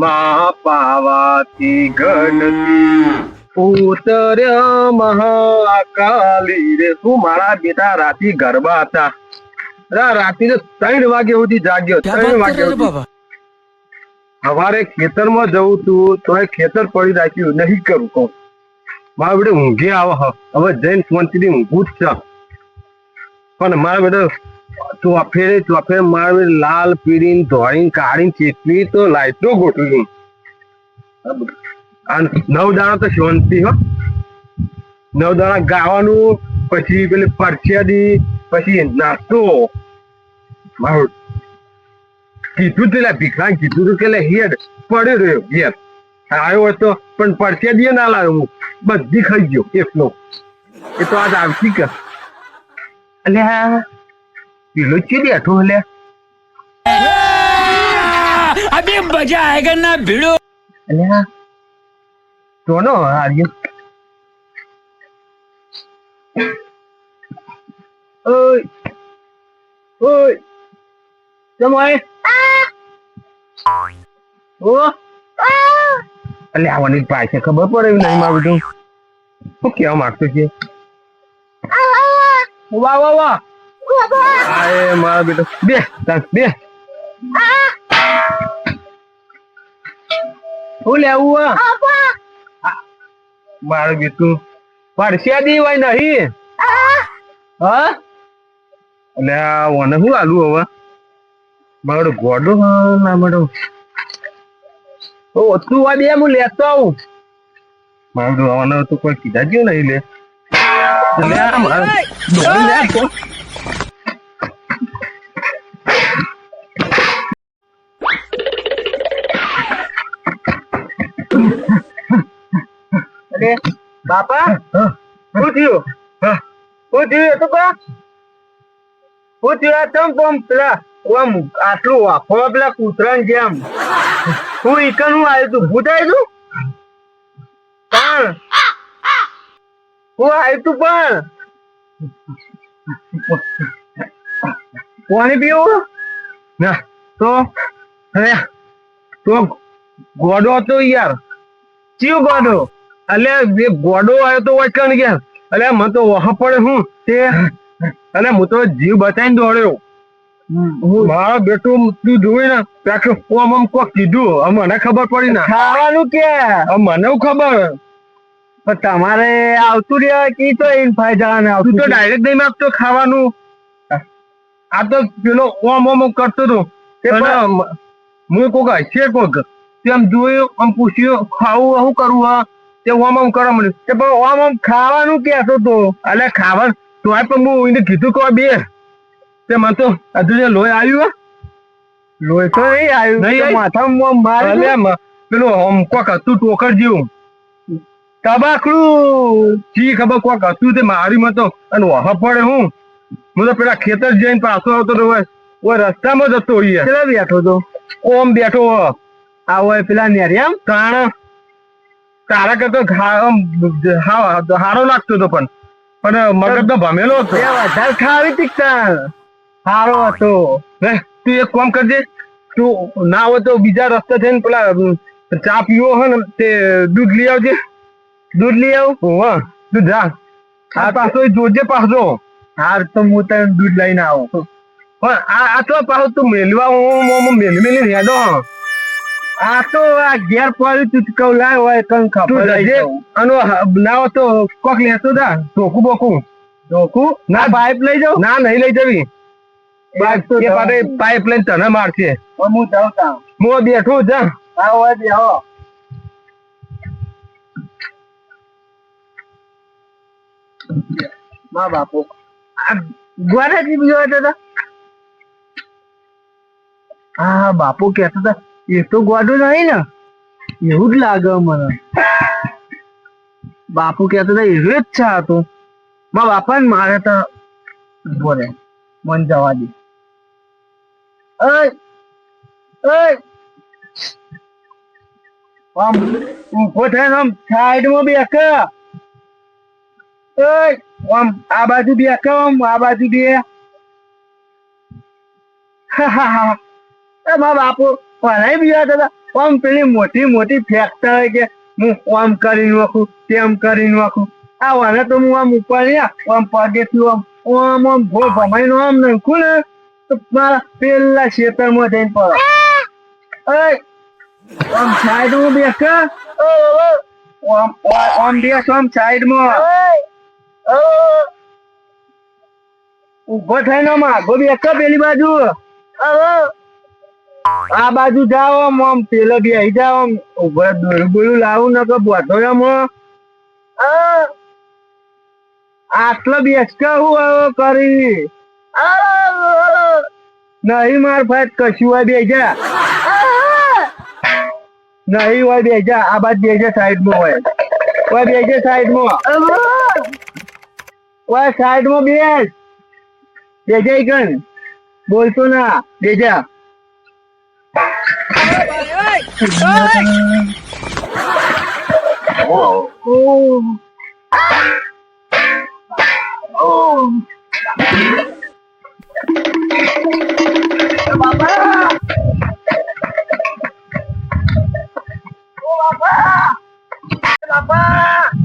માં પાવાથી ગણતી ઉતર મહાકાલી રે. તું મારા બેટા રાતી ગરબા હતા? રાતી ત્રણ વાગે સુધી જાગ્યો. ત્રણ વાગે સવારે ખેતરમાં જવું તું તો એ ખેતર પડી રાખ્યું. નહીં કરું કહું. મારા બેટા ઊંઘે આવો. હવે જૈન શાંતિથી ઊંઘું જ છે પણ મારા બેટા ચોફેરે ચોફેરે મારા બેટે લાલ પીળી ધોળી કાળી ચેટલી તો લાઈટો ગોઠવી. નવ દાણા તો શાંતિ હો. નવ દાણા ગાવાનું, પછી પેલી પરચિયાદી પછી નાસ્તો. મારું કીધું પેલા ભીખા કીધું તું કે હેડ પડ્યો રહ્યો ઘેર. આવ્યો હોય તો પણ પરસ્યા દીએ ના લાવ્યો હું. બધી ખાઈ ગયો, એકલો. એ તો આજ આવતી કે. એટલે પેલો કે બેઠો હલે અભી મજા આયેગા ના ભીડો? અલ્યા ટોનો આજે ઓય. ઓય. જમાય ઓ અલ્યા પાસે ખબર પડે નહીં મારું શું કેવા માંગતો છે? વાહ વાહ વાહ. આય મારો બેટો. બે બે. શું લેવું હે? મારું બેટું. પરસ્યાદી હોય નહીં. હા? એટલે આ ઓને શું આલું હવે? મારો ગોડો ના મેડમ ઓછું હોય બે હું લેતો આવું. મારું ઓને તો કોઈ કીધા જેવું નહીં લે. આ મારે અરે બાપા શું થયું? શું થયું કહો. શું થયું? આ ચમ તો પેલા ઓમ આટલું વાફો પેલા કૂતરાની જેમ. હું ઈકનું આવ્યું તું? ભૂત આવ્યું તું? પણ. હું આવ્યું તું પણ. પાણી પીવું? ના. તો? અરે તો ગોડો હતો યાર. ચિયો ગોડો? અલે એ ગોડો આવ્યો તો વચકણ ગયા અલે મને તો વહ પડે હું તે. અને હું તો જીવ બચાવીને દોડ્યો. મારો બેટું તું જોઈ ને પેટ્રોલ આમ આમ કોક કીધું. મને ખબર પડી ને. ખાવાનું કે? મને ખબર. પણ તમારે આવતું રહ્યા કી તો ઇન ફાયદા તું આવતું તો ડાયરેક્ટ નહીં આપતો ખાવાનું. આ તો પેલો ઓમ ઓમ કરતો હતો. હું કોક હશે કોક. તેમ જોયું આમ પૂછ્યું ખાવું શું કરવું હા તે ઓમ આમ કરવા મળ્યું તે પણ ઓમ આમ ખાવાનું કેતો તો. એટલે ખાવાનું તો આ પણ હું એને કીધું કે બે. તે મને તો હજુ જે લોહી આવ્યું લોહી તો નહીં આવ્યું. નહીં માથામાં મારે પેલું આમ કોક હતું ટોકર જેવું. તબાકડું જી ખબર કોક હતું તે મારી માં તો અને વહ પડે હું. હું તો પેલા ખેતર જઈને પાછો આવતો તો હોય ઓય રસ્તામાં જતો હોઈએ બેઠો તો ઓમ બેઠો હો. આ હોય પેલા નેરિયામ તાણ તારા કરતો હારો લાગતો હતો પણ. પણ મગજ તો ભમેલો હતો. વધારે ખાવી તીકતા હારો હતો. ને તું એક કામ કરજે. તું ના હોય તો બીજા રસ્તે થઈને પેલા ચા પીવો હે ને તે દૂધ લઈ આવજે. દૂધ લઈ આવ. હા તું જા. આ પાછો જોજે પાછો. હાર તો હું તને દૂધ લઈને આવું. પણ આ આ તો પાછો તું મેલવા હું મેલી મેલી હેડો હં. આ તો આ ઘેર પડ્યું તું કહું લાય હોય કણ તું ખબર આનો અને ના તો કોક લેતો તા ધોકું બોકું. ધોકું? ના પાઇપ લઈ જાઉં? ના નહીં લઈ જવી. પાઇપ લઈને તને મારશે. હું જાઉં તા હું બેઠું જા આ હોય બે હો. મા બાપુ. ગોરાજી બીજો હતો હા બાપુ કહેતા હતા એ તો ગોડો નહીં ને. એવું જ લાગે મને. બાપુ કહેતો હતા એવું જ છે આ તો. મા બાપા મારે તો બોલે મન જવા દે. આમ ઊભો થઈને આમ સાઈડમાં ઓય, આમ આ બાજુ બેસ, આમ આ બાજુ બે એ મા બાપુ ભણાઈ બી હતા આમ પેલી મોટી મોટી ફેક્ટર કે હું આમ કરી નાખું, તેમ કરી નાખું. આ વાને તો હું આમ ઉપર નહીં આમ પગેથી આમ આમ આમ, ભો ભમાઈને આમ નાખું ને, તો મારા પેલા ખેતરમાં જઈને પડે. આમ સાઈડમાં બેસ આમ બેસ આમ સાઈડમાં. ઊભો થઈને આમ આગો બેસ પેલી બાજુ. આ બાજુ જાઓ આમ પેલો બી આવી જાઓ ઊભા દોરું બોલું લાવું ને કે બોધો એમ આટલો બેસ કે હું કરી? નહીં માર ફાટ કશું હોય બેજા નહીં હોય બેજા આ બાજુ બેજા સાઈડમાં હોય. હોય બેજા સાઈડમાં. હોય સાઈડમાં બેસ. બેજા કણ. બોલતો ના બેજા Oh. Oh. Oh. Oh, Bapak. Bapak.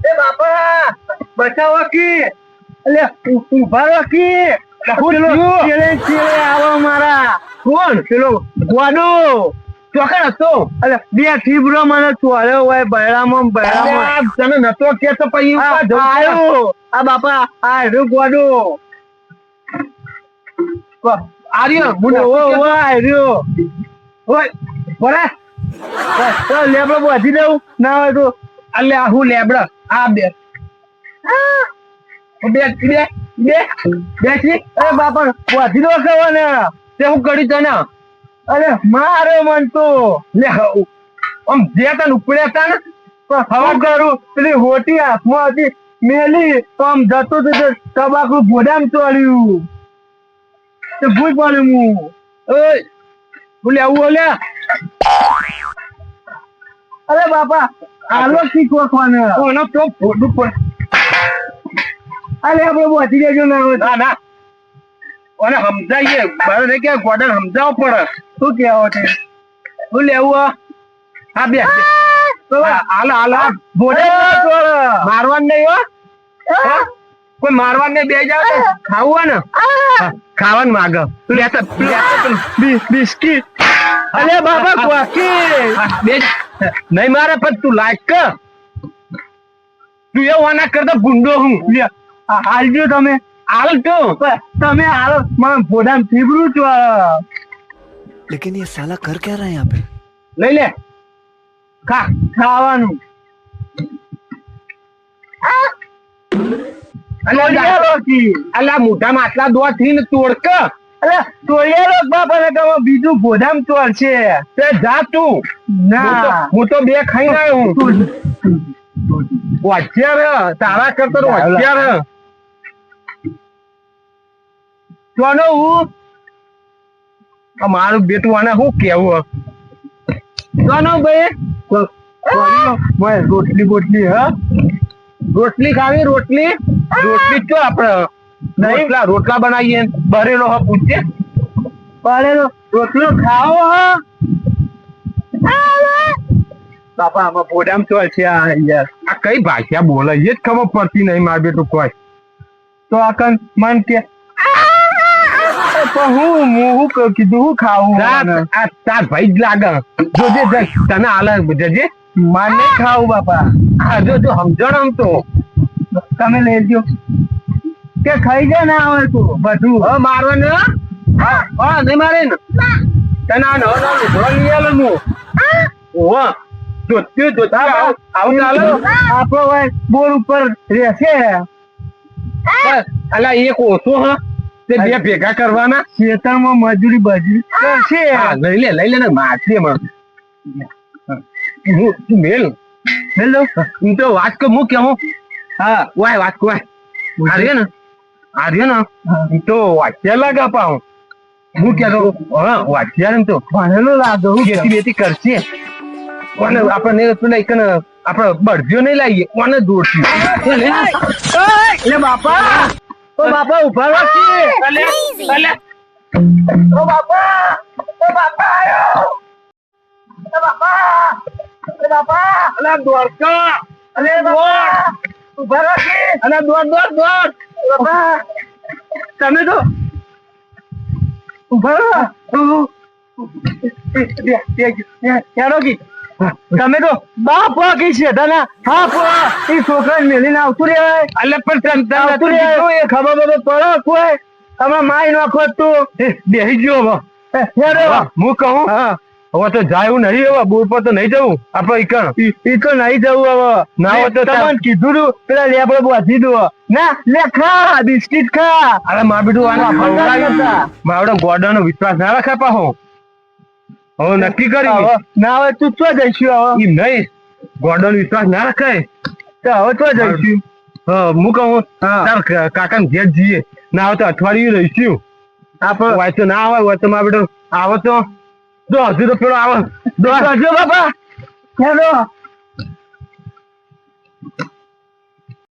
Eh, Bapak. બચાવો કી એટલે ઊભા રહો કી પેલો ચેલે ચેલે આવો મારા કોણ પેલો ગોડો ચોકડ હતો અરે બે ઠીબરો મને ચોળ્યો હોય બહેરામાં બહેરામાં તને નતો કે તો પછી આ બાપા આ રહ્યો ગોડો. આર્યો મુને ઓ ઓ આર્યો. ઓય બરે તો લેબડો બોધી દઉં. ના હોય તો અલે આ હું લેબડો. આ બે. બે બે બે બેસી અરે બાપા બોધી દો કહો ને. તે હું કરી તને. અરે મારે મન તો લે આમ જે તને ઉપડ્યા તા ને તો હવા કરું પેલી હોટી હાથમાં હતી મેલી તો આમ જતું હતું તબાકુ ભોડામ ચોળ્યું તે ભૂલ પડ્યું હું ઓય બોલે આવું ઓલે. અરે બાપા આલો કી કોખવાને ઓનો તો ફોટું પર અરે આપણે બોધી દેજો ના ના ઓને સમજાઈએ મારે કે ગોડન સમજાવ પડે. શું કેવો છે શું લેવું હો? બે. હાલો હાલો. ગોડન ના છોડ. નહીં હો. કોઈ મારવાન નહીં બે જાવ ખાવું ને? ખાવાનું માગ. બિસ્કિટ. અરે બાબા કોકી બે. નહીં મારે પણ તું લાયક કર. તું એ આના કરતા ગુંડો હું. હાલજો તમે. હાલ તો. તમે હાલ મારા ભોડામ ફીબરું છો. लेकिन ये साला कर क्या रहा है यहाँ पे લઈ લે ખા ખાવાનું અલા મોઢામાં આટલા દોર થી ને તોડક અલે તોડ્યા બાપ અને તમે બીજું ભોધામ ચોર છે તે જા તું ના હું તો બે ખાઈ આવ્યો હું હોશિયાર તારા કરતા તો હોશિયાર ચોનો હું આ મારું બેટું આને શું કેવું કોનો ભાઈ. રોટલી બોટલી હા? રોટલી ખાવી રોટલી? રોટલી તો આપણે. રોટલા રોટલા બનાવીએ. બરેલો હા પૂછે બરેલો. રોટલો ખાવો હા. બાપા આમાં પોડામ ચોલ છે? આ યાર. આ કઈ ભાષા બોલે એ જ ખબર પડતી નહીં માર બેટું કોઈ. તો આ કન મન કે પણ હું હું હું કીધું હું ખાવું આ તાર ભાઈ જ લાગે. જોજે તને હાલે જજે. માને ખાવું બાપા. આ જો જો સમજણ આમ તો. તમે લેજો કે ખાઈ જાય ને આવે તું બધું. હા મારવા ને હા હા નહીં મારે ને. તને આ નવો નવો લુગડો લઈ આલો હું. ઓહ જોત્યું જોતા આવ આવ ચાલો આપણો ભાઈ બોર ઉપર રહેશે. અલા એક ઓછો હા. તે બે ભેગા કરવાના? ખેતરમાં મજૂરી બજરી કરશે. લઈ લે લઈ લે ને એમાં હું તું મેલ. મેલ હું તો વાત કર હું કેવું? હા. વાય વાત વાય. આર્ય ને? આર્ય ને? હું. તો વાંચ્યા લાગા પાઉં હું. કેતો હા વાંચ્યા ને તો. ભણેલો લાગે હું ખેતી બેતી કરશે. કોને આપણને પેલા એક આપણે બળદિયો નહીં લાવીએ કોને દોડશું? એટલે બાપા! ઓ બાપા ઊભા રાખી ઓ બાપા ઓ બાપા આયો. એ બાપા એ બાપા. અલા દ્વારકા. અરે દોડ ઊભા. રાખી અલા દોડ દોડ દોડ. બાપા તમે તો ઊભા રહો. તમે તો બાપ વાગી છે તને હા એ છોકરા મેલીને આવતું રહેવાય. એટલે પણ તંતર આવતું રહેવાય. એ ખબર બબર પડે કોઈ તમે માઈ નાખો તું. બેહી ગયો હવે. હું કહું? હા. હવે તો જાય નહીં હવે. બોર પર તો નહીં જવું. આપણે ઈકણ. ઈકણ નહીં જવું હવે. ના હોય તો તમને કીધું તું પેલા લેબડે બાંધી દો. ના લે ખા બિસ્કિટ ખા. અરે માર બેટું આને હા, ગોડા નો વિશ્વાસ ના રાખે પાહો. હવે નક્કી કરી. ના હવે તું ચો જઈશું હવે. એમ નહીં. ગોડાનો વિશ્વાસ ના રખાય. તો હવે ચો જઈશું. હા હું કહું તાર કાકા કાકા ઘેર જઈએ. ના આવે તો અઠવાડિયું રહીશું. આપણે હોય તો ના આવે હોય તો માર બેટો આવે તો. જો હજુ તો પેલો આવે. દોડ હજુ બાપા. હેડો